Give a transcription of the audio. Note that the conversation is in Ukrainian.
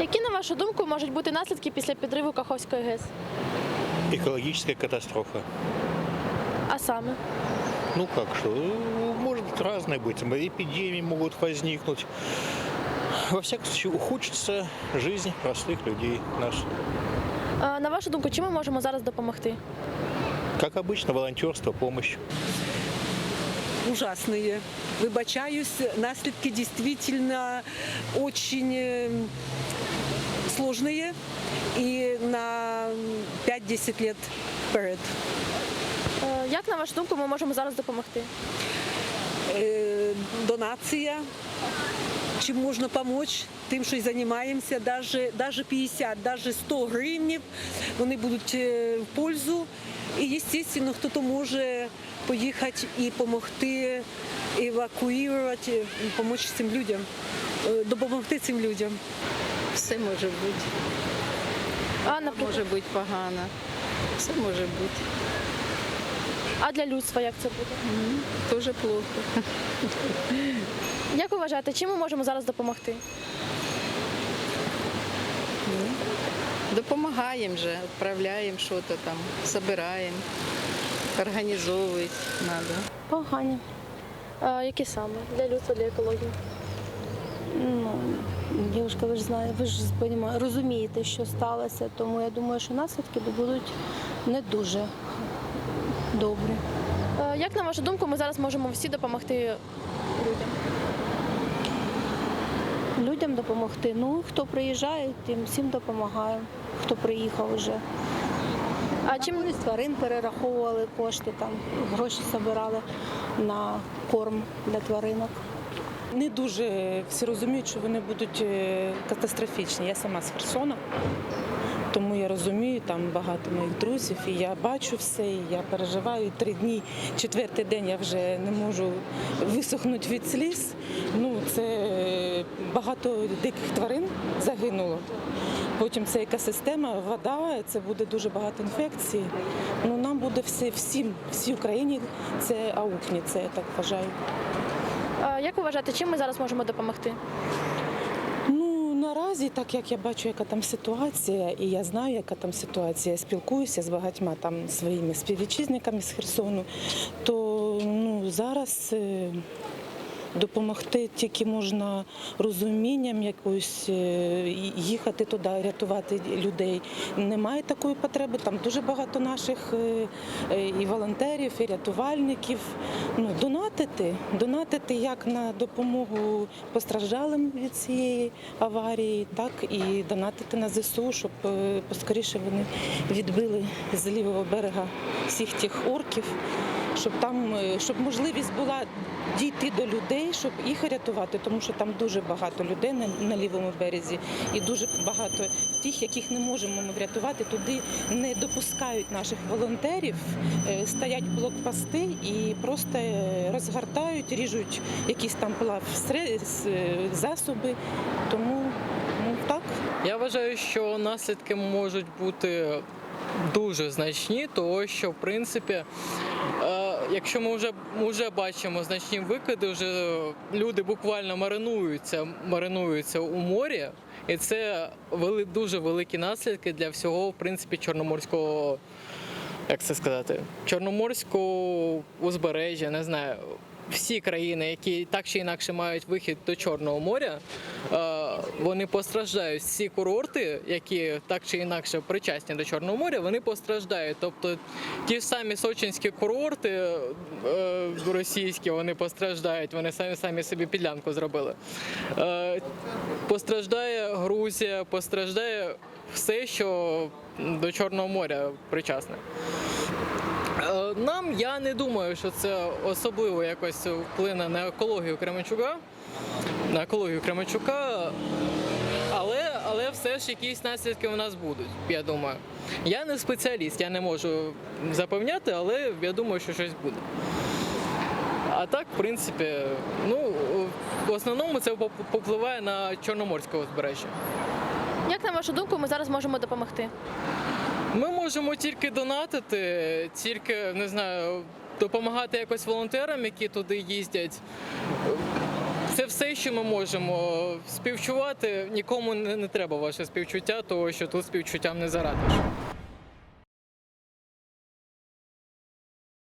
Які, на вашу думку, можуть бути наслідки після підриву Каховської ГЕС? Экологическая катастрофа. А саме? Ну как что, ну, может разное быть, эпидемии могут возникнуть. Во всяком случае, ухудшится жизнь простых людей наших. Е, На вашу думку, чим ми можемо зараз допомогти? Как обычно, волонтерство, помощь. ужасные. Выбачаюсь, наследки действительно очень э, сложные и на 5-10 лет вперед. Е, Як, на вашу думку, ми можемо зараз допомогти? Э, Донація, чим можна допомогти, тим, що й займаємося, даже, даже 50, даже 100 гривнів, вони будуть е, в пользу. І, звісно, хто-то може поїхати і допомогти евакуювати, допомогти цим людям, е, допомогти цим людям. Все може бути. А, наприклад, Може бути погано. Все може бути. А для людства як це буде? Дуже плохо. Як ви вважаєте, чим ми можемо зараз допомогти? Допомагаємо же, відправляємо щось там, збираємо, організовують треба. Погані. А, які саме? Для людства, для екології? Ну, дівчинка, ви ж знаєте, ви ж розумієте, що сталося, тому я думаю, що наслідки будуть не дуже добрі. Е, Як, на вашу думку, ми зараз можемо всі допомогти людям? Людям допомогти. Ну, хто приїжджає, тим всім допомагає, хто приїхав вже. А чим Користь тварин перераховували кошти, там гроші збирали на корм для тваринок. Не дуже всі розуміють, що вони будуть е, катастрофічні. Я сама з Херсона, тому я розумію, там багато моїх друзів, і я бачу все, і я переживаю. І Три дні, четвертий день я вже не можу висохнути від сліз. Ну, це е, багато диких тварин загинуло. Потім це екосистема, вода, це буде дуже багато інфекцій. Ну, нам буде все, всім, всій Україні це аукне, це я так вважаю. як ви вважаєте, чим ми зараз можемо допомогти? Наразі, так як я бачу, яка там ситуація, і я знаю, яка там ситуація, я спілкуюся з багатьма там своїми співвітчизниками з Херсону, то ну зараз. Допомогти тільки можна розумінням якось е, їхати туди, рятувати людей. Немає такої потреби. Там дуже багато наших е, е, і волонтерів, і рятувальників. Ну, донатити, донатити як на допомогу постраждалим від цієї аварії, так і донатити на ЗСУ, щоб поскоріше вони відбили з лівого берега всіх тих орків, щоб там щоб можливість була дійти до людей, щоб їх рятувати, тому що там дуже багато людей на, лівому березі, і дуже багато тих, яких не можемо ми врятувати. Туди не допускають наших волонтерів, е, стоять блокпости і просто е, розгортають, ріжуть якісь там с- е, засоби. Тому ну так. Я вважаю, що наслідки можуть бути дуже значні, тому що в принципі, якщо ми вже, вже бачимо значні викиди, вже люди буквально маринуються, маринуються у морі, і це вели, дуже великі наслідки для всього в принципі чорноморського. Як це сказати, чорноморського узбережжя, не знаю. Всі країни, які так чи інакше мають вихід до Чорного моря, е, вони постраждають. Всі курорти, які так чи інакше причасні до Чорного моря, вони постраждають. Тобто ті самі сочинські курорти е, російські, вони постраждають, вони самі самі собі підлянку зробили. Е, Постраждає Грузія, постраждає все, що до Чорного моря причасне. Е, Нам я не думаю, що це особливо якось вплине на екологію Кременчука, на екологію Кременчука, але, але все ж якісь наслідки у нас будуть, я думаю. Я не спеціаліст, я не можу запевняти, але я думаю, що щось буде. А так, в принципі, ну, в основному це попливає на Чорноморське узбережжя. Як, на вашу думку, ми зараз можемо допомогти? Ми можемо тільки донатити, тільки не знаю, допомагати якось волонтерам, які туди їздять. Це все, що ми можемо співчувати. Нікому не, не треба ваше співчуття, того що тут співчуттям не зарадиш.